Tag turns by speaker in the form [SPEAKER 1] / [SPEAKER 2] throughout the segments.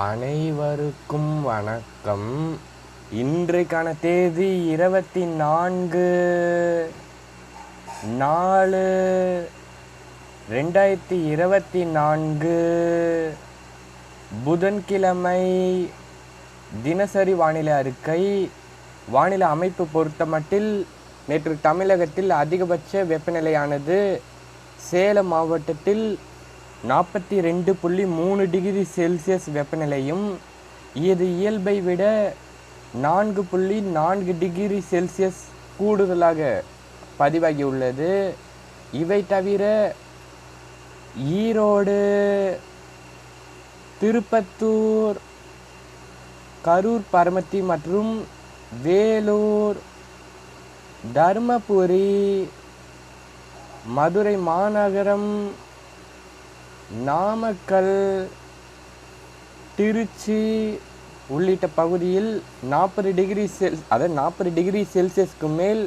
[SPEAKER 1] அனைவருக்கும் வணக்கம். இன்றைக்கான தேதி இருபத்தி நான்கு நாலு ரெண்டாயிரத்தி இருபத்தி நான்கு. புதன்கிழமை தினசரி வானிலை அறிக்கை. வானிலை அமைப்பு பொறுத்தமட்டில் நேற்று தமிழகத்தில் அதிகபட்ச வெப்பநிலையானது சேலம் மாவட்டத்தில் நாற்பத்தி ரெண்டு புள்ளி மூணு டிகிரி செல்சியஸ் வெப்பநிலையும் இது இயல்பை விட நான்கு புள்ளி நான்கு டிகிரி செல்சியஸ் கூடுதலாக பதிவாகியுள்ளது. இவை தவிர ஈரோடு திருப்பத்தூர் கரூர் பரமத்தி மற்றும் வேலூர் தர்மபுரி மதுரை மாநகரம் நாமக்கல் திருச்சி உள்ளிட்ட பகுதியில் நாற்பது டிகிரி செல் அதாவது நாற்பது டிகிரி செல்சியஸ்க்கு மேல்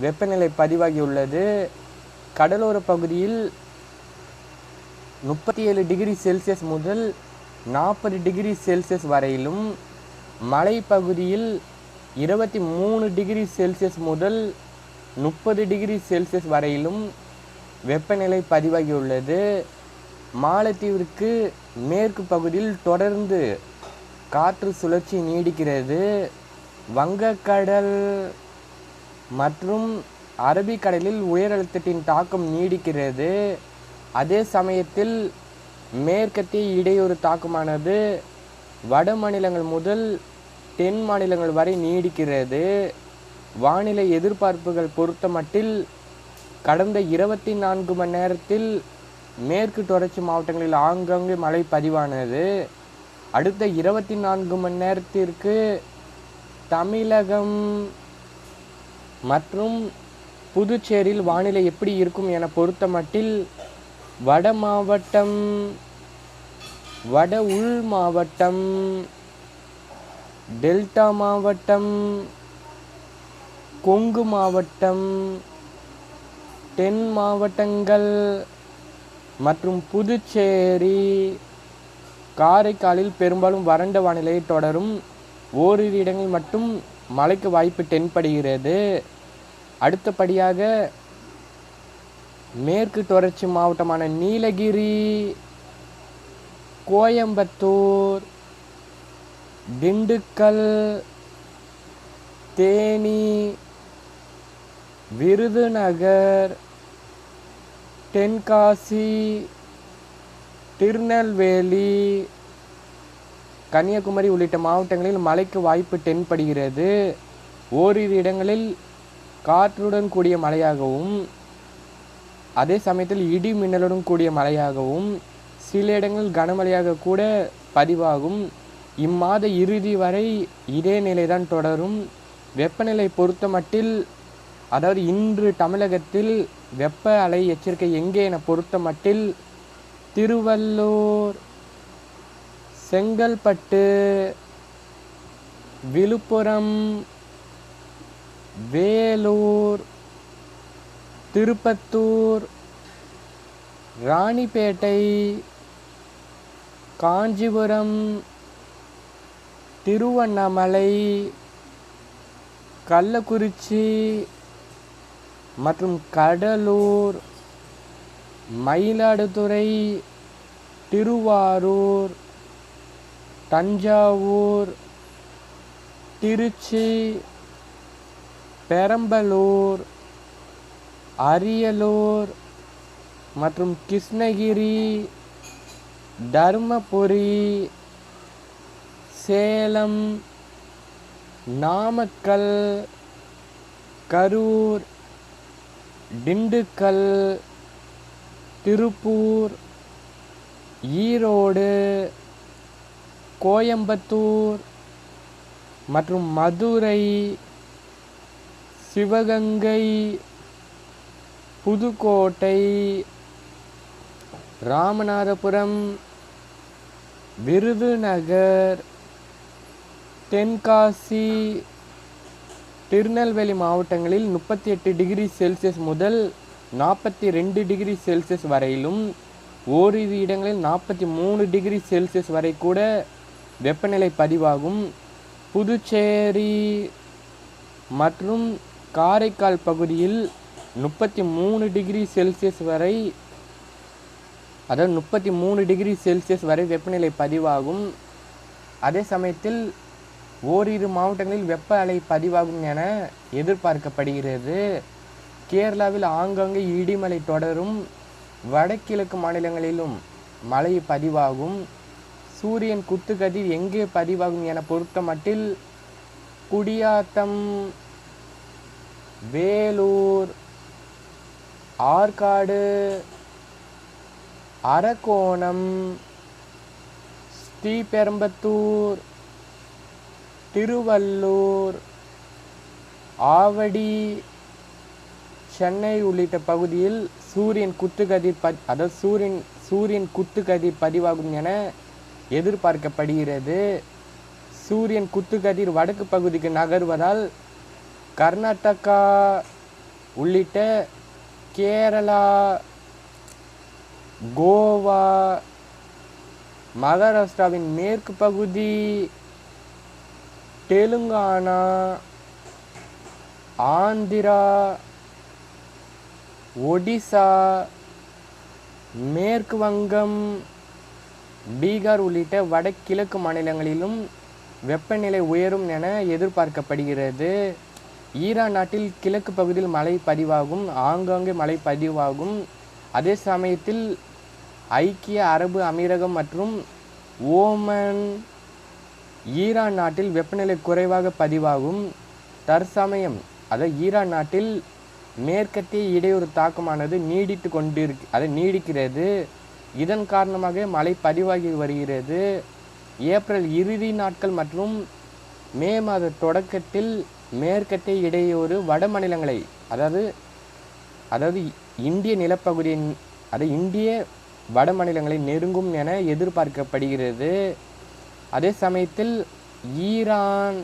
[SPEAKER 1] வெப்பநிலை பதிவாகியுள்ளது கடலோர பகுதியில் முப்பத்தி ஏழு டிகிரி செல்சியஸ் முதல் நாற்பது டிகிரி செல்சியஸ் வரையிலும் மலைப்பகுதியில் இருபத்தி மூணு டிகிரி செல்சியஸ் முதல் முப்பது டிகிரி செல்சியஸ் வரையிலும் வெப்பநிலை பதிவாகியுள்ளது மாலத்தீவிற்கு மேற்கு பகுதியில் தொடர்ந்து காற்று சுழற்சி நீடிக்கிறது. வங்கக்கடல் மற்றும் அரபிக்கடலில் உயரழுத்தத்தின் தாக்கம் நீடிக்கிறது. அதே சமயத்தில் மேற்கத்திய இடையூறு தாக்கமானது வட மாநிலங்கள் முதல் தென் மாநிலங்கள் வரை நீடிக்கிறது. வானிலை எதிர்பார்ப்புகள் பொறுத்தமட்டில் கடந்த இருபத்தி நான்கு மணி நேரத்தில் மேற்கு தொடர்ச்சி மாவட்டங்களில் ஆங்காங்கே மழை பதிவானது. அடுத்த இருபத்தி நான்கு மணி நேரத்திற்கு தமிழகம் மற்றும் புதுச்சேரியில் வானிலை எப்படி இருக்கும் என பொறுத்தமட்டில் வட மாவட்டம் வட உள் மாவட்டம் டெல்டா மாவட்டம் கொங்கு மாவட்டம் தென் மாவட்டங்கள் மற்றும் புதுச்சேரி காரைக்காலில் பெரும்பாலும் வறண்ட வானிலை தொடரும். ஓரிரு இடங்களில் மட்டும் மழைக்கு வாய்ப்பு தென்படுகிறது. அடுத்தபடியாக மேற்கு தொடர்ச்சி மாவட்டமான நீலகிரி கோயம்புத்தூர் திண்டுக்கல் தேனி விருதுநகர் தென்காசி திருநெல்வேலி கன்னியாகுமரி உள்ளிட்ட மாவட்டங்களில் மழைக்கு வாய்ப்பு தென்படுகிறது. ஓரிரு இடங்களில் காற்றுடன் கூடிய மழையாகவும் அதே சமயத்தில் இடி மின்னலுடன் கூடிய மழையாகவும் சில இடங்களில் கனமழையாக கூட பதிவாகும். இம்மாத இறுதி வரை இதே நிலைதான் தொடரும். வெப்பநிலை பொறுத்தமட்டில் அதாவது இன்று தமிழகத்தில் வெப்ப அலை எச்சரிக்கை எங்கே என பொறுத்தமட்டில் திருவள்ளூர் செங்கல்பட்டு விழுப்புரம் வேலூர் திருப்பத்தூர் ராணிப்பேட்டை காஞ்சிபுரம் திருவண்ணாமலை கள்ளக்குறிச்சி மற்றும் கடலூர் மயிலாடுதுறை திருவாரூர் தஞ்சாவூர் திருச்சி பெரம்பலூர் அரியலூர் மற்றும் கிருஷ்ணகிரி தருமபுரி சேலம் நாமக்கல் கரூர் திண்டுக்கல் திருப்பூர் ஈரோடு கோயம்புத்தூர் மற்றும் மதுரை சிவகங்கை புதுக்கோட்டை ராமநாதபுரம் விருதுநகர் தென்காசி திருநெல்வேலி மாவட்டங்களில் முப்பத்தி எட்டு டிகிரி செல்சியஸ் முதல் நாற்பத்தி ரெண்டு டிகிரி செல்சியஸ் வரையிலும் ஓரிரு இடங்களில் நாற்பத்தி மூணு டிகிரி செல்சியஸ் வரை கூட வெப்பநிலை பதிவாகும். புதுச்சேரி மற்றும் காரைக்கால் பகுதியில் முப்பத்தி மூணு டிகிரி செல்சியஸ் வரை அதாவது முப்பத்தி மூணு டிகிரி செல்சியஸ் வரை வெப்பநிலை பதிவாகும். அதே சமயத்தில் ஓரிரு மாவட்டங்களில் வெப்ப அலை பதிவாகும் என எதிர்பார்க்கப்படுகிறது. கேரளாவில் ஆங்காங்கே இடிமலை தொடரும். வடகிழக்கு மாநிலங்களிலும் மழை பதிவாகும். சூரியன் குத்துக்கதிர் எங்கே பதிவாகும் என பொறுத்தமட்டில் குடியாத்தம் வேலூர் ஆற்காடு அரக்கோணம் ஸ்ரீபெரும்பத்தூர் திருவள்ளூர் ஆவடி சென்னை உள்ளிட்ட பகுதியில் சூரியன் குத்துக்கதிர் ப அதாவது சூரியன் சூரியன் குத்துக்கதிர் பதிவாகும் என எதிர்பார்க்கப்படுகிறது. சூரியன் குத்துக்கதிர் வடக்கு பகுதிக்கு நகர்வதால் கர்நாடகா உள்ளிட்ட கேரளா கோவா மகாராஷ்டிராவின் மேற்கு பகுதி தெலுங்கானா ஆந்திரா ஒடிசா மேற்கு வங்கம் பீகார் உள்ளிட்ட வடகிழக்கு மாநிலங்களிலும் வெப்பநிலை உயரும் என எதிர்பார்க்கப்படுகிறது. ஈரான் நாட்டில் கிழக்கு பகுதியில் மழை பதிவாகும் ஆங்காங்கே மழை பதிவாகும். அதே சமயத்தில் ஐக்கிய அரபு அமீரகம் மற்றும் ஓமன் ஈரான் நாட்டில் வெப்பநிலை குறைவாக பதிவாகும் தற்சமயம். அதாவது ஈரான் நாட்டில் மேற்கத்திய இடையூறு தாக்கமானது நீடித்து கொண்டிருக்கு அது நீடிக்கிறது. இதன் காரணமாக மழை பதிவாகி வருகிறது. ஏப்ரல் இறுதி நாட்கள் மற்றும் மே மாத தொடக்கத்தில் மேற்கத்திய இடையூறு வட மாநிலங்களை அதாவது அதாவது இந்திய நிலப்பகுதியின் அது இந்திய வட மாநிலங்களை நெருங்கும் என எதிர்பார்க்கப்படுகிறது. அதே சமயத்தில் ஈரான்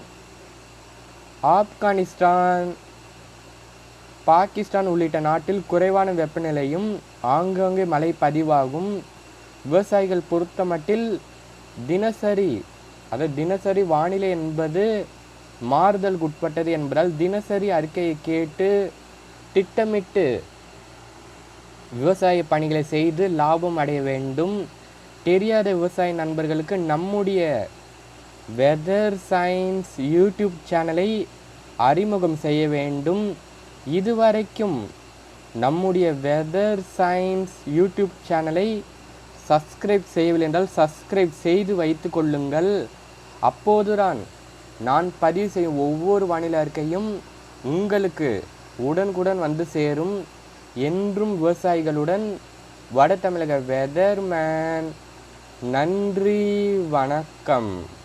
[SPEAKER 1] ஆப்கானிஸ்தான் பாகிஸ்தான் உள்ளிட்ட நாட்டில் குறைவான வெப்பநிலையும் ஆங்காங்கே மழை பதிவாகும். விவசாயிகள் பொறுத்தமட்டில் தினசரி அதாவது தினசரி வானிலை என்பது மாறுதலுக்கு உட்பட்டது என்பதால் தினசரி அறிக்கையை கேட்டு திட்டமிட்டு விவசாய பணிகளை செய்து லாபம் அடைய வேண்டும். தெரியாத விவசாய நண்பர்களுக்கு நம்முடைய வெதர் சயின்ஸ் யூடியூப் சேனலை அறிமுகம் செய்ய வேண்டும். இதுவரைக்கும் நம்முடைய வெதர் சயின்ஸ் யூடியூப் சேனலை சப்ஸ்கிரைப் செய்யவில்லை என்றால் சப்ஸ்கிரைப் செய்து வைத்து கொள்ளுங்கள். அப்போதுதான் நான் பதிவு செய்யும் ஒவ்வொரு வானிலை அறிக்கையும் உங்களுக்கு உடனுக்குடன் வந்து சேரும். என்றும் விவசாயிகளுடன் வட தமிழக வெதர்மேன் நன்றி வணக்கம்.